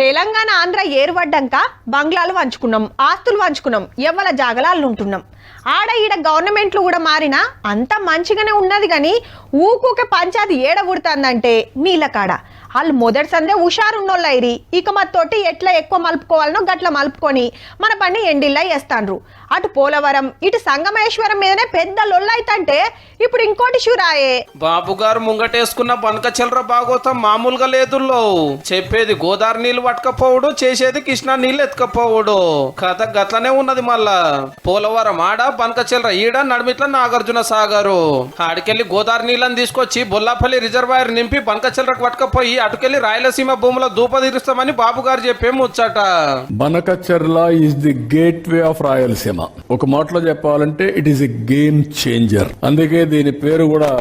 తెలంగాణ ఆంధ్ర ఏర్పడ్డాక బంగ్లాలు వంచుకున్నాం ఆస్తులు వంచుకున్నాం ఎవ్వల జాగలాలు ఉంటున్నాం. ఆడ ఈడ గవర్నమెంట్లు కూడా మారినా అంత మంచిగానే ఉన్నది కానీ ఊకూకే పంచాయతీ ఏడ పుడుతుందంటే నీళ్ళ కాడ. వాళ్ళు మొదటి సందే హుషారున్నోళ్ళైరి ఇక మా తోటి ఎట్లా ఎక్కువ మలుపుకోవాలనో గట్ల మలుపుకొని మన పని ఎండిల్లా వేస్తాండ్రు అటు పోలవరం ఇటు సంగమేశ్వరం మీదనే పెద్ద లొల్లైతంటే ఇప్పుడు ఇంకోటి షురాయే. బాబు గారు ముంగటేసుకున్న బనక చిల్లర బాగోతం మామూలుగా లేదుల్లో. చెప్పేది గోదావరి నీళ్ళు పట్టకపోవుడు చేసేది కృష్ణా నీళ్ళు ఎత్తుకపోవడు. కథ గట్లనే ఉన్నది మళ్ళా. పోలవరం ఆడ బనక చిల్లర ఈడ నడిమిట్ల నాగార్జున సాగరు. ఆడికెళ్ళి గోదావరి నీళ్ళని తీసుకొచ్చి బొల్లాపల్లి రిజర్వాయర్ నింపి బనక చిల్లరకు పట్టుకపోయి అటుకెళ్ళి రాయలసీమ భూముల దూప తీరుస్తామని బాబు గారు చెప్పే ముచ్చట. Banakacherla is the gateway of Rayalaseema. ఒక మాటలో చెప్పాలంటే it is a game changer అందుకే దీని పేరు కూడా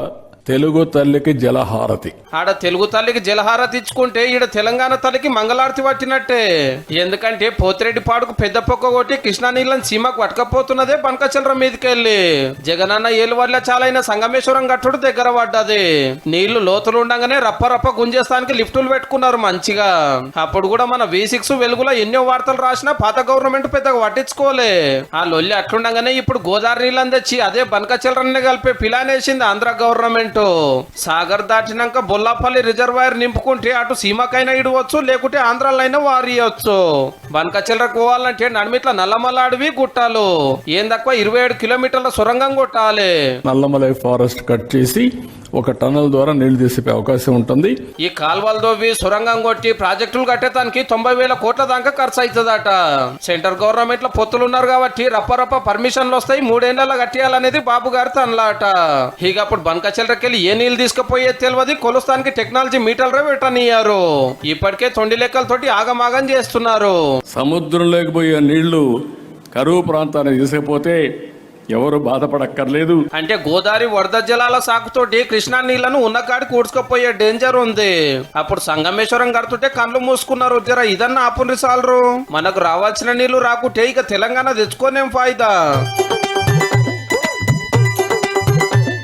తెలుగు తల్లికి జలహారతి. ఆడ తెలుగు తల్లికి జలహార ఇచ్చుకుంటే ఈడ తెలంగాణ తల్లికి మంగళారతి పట్టినట్టే. ఎందుకంటే పోతిరెడ్డి పాడుకు పెద్ద పొక్క కొట్టి కృష్ణా నీళ్ళని సీమకు పట్టకపోతున్నదే బనకచంద్రం మీదకెళ్ళి. జగనన్న ఏలు వల్ల చాలైన సంగమేశ్వరం గట్టుడు దగ్గర పడ్డది. నీళ్ళు లోతులు ఉండగానే రప్ప రప్ప గుంజేస్తానికి లిఫ్టులు పెట్టుకున్నారు మంచిగా. అప్పుడు కూడా మన వి సిక్స్ వెలుగులో ఎన్నో వార్తలు రాసినా పాత గవర్నమెంట్ పెద్దగా పట్టించుకోలే. ఆ లొల్లి అట్లుండగానే ఇప్పుడు గోదావరి నీళ్ళని తెచ్చి అదే బనకచల్రన్ని కలిపే పిలానేసింది ఆంధ్ర గవర్నమెంట్. సాగర్ దాటినాక బొల్లాపల్లి రిజర్వాయర్ నింపుకుంటే అటు సీమకైనా ఇడవచ్చు లేకుంటే ఆంధ్రాలైనా వారియవచ్చు బనకచల్రకు పోవాలంటే నడిమిట్ల నల్లమల్ల అడవి గుట్టాలు. ఏం తక్కువ ఇరవై ఏడు కిలోమీటర్ల సొరంగం కొట్టాలి. నల్లమలై ఫారెస్ట్ కట్ చేసి ఒక టన్నల్ ద్వారా నీళ్ళు తీసే అవకాశం ఉంటుంది. ఈ కాల్వలు దోవి సొరంగం కొట్టి ప్రాజెక్టులు కట్టేదానికి తొంభై వేల కోట్ల దాకా ఖర్చు అవుతుందట సెంటర్ గవర్నమెంట్లో పొత్తులు ఉన్నారు కాబట్టి రప్ప రప్ప పర్మిషన్లు వస్తాయి. మూడేళ్ళలో కట్టేయాలనేది బాబు గారి తనలాట. ఇక అప్పుడు బంకచెల్లకెళ్ళి ఏ నీళ్ళు తీసుకుపోయేది తెలియదు. కొలుస్తానికి టెక్నాలజీ మీటర్లు పెట్టనియ్యారు ఇప్పటికే తొండి లెక్కలతోటి ఆగమాగం చేస్తున్నారు. సముద్రంలోకి పోయే నీళ్ళు కరువు ప్రాంతానికి తీసుకుపోతే ఎవరు బాధపడక్కర్లేదు. అంటే గోదావరి వరద జలాల సాకుతోటి కృష్ణా నీళ్ళను ఉన్న కాడికి కూడ్చుకుపోయే డేంజర్ ఉంది. అప్పుడు సంగమేశ్వరం కడుతుంటే కళ్ళు మూసుకున్నారు జర ఇదన్నా ఆపుండ్రి సాలరు. మనకు రావాల్సిన నీళ్ళు రాకుంటే ఇక తెలంగాణ తెచ్చుకోనేం ఫాయిదా?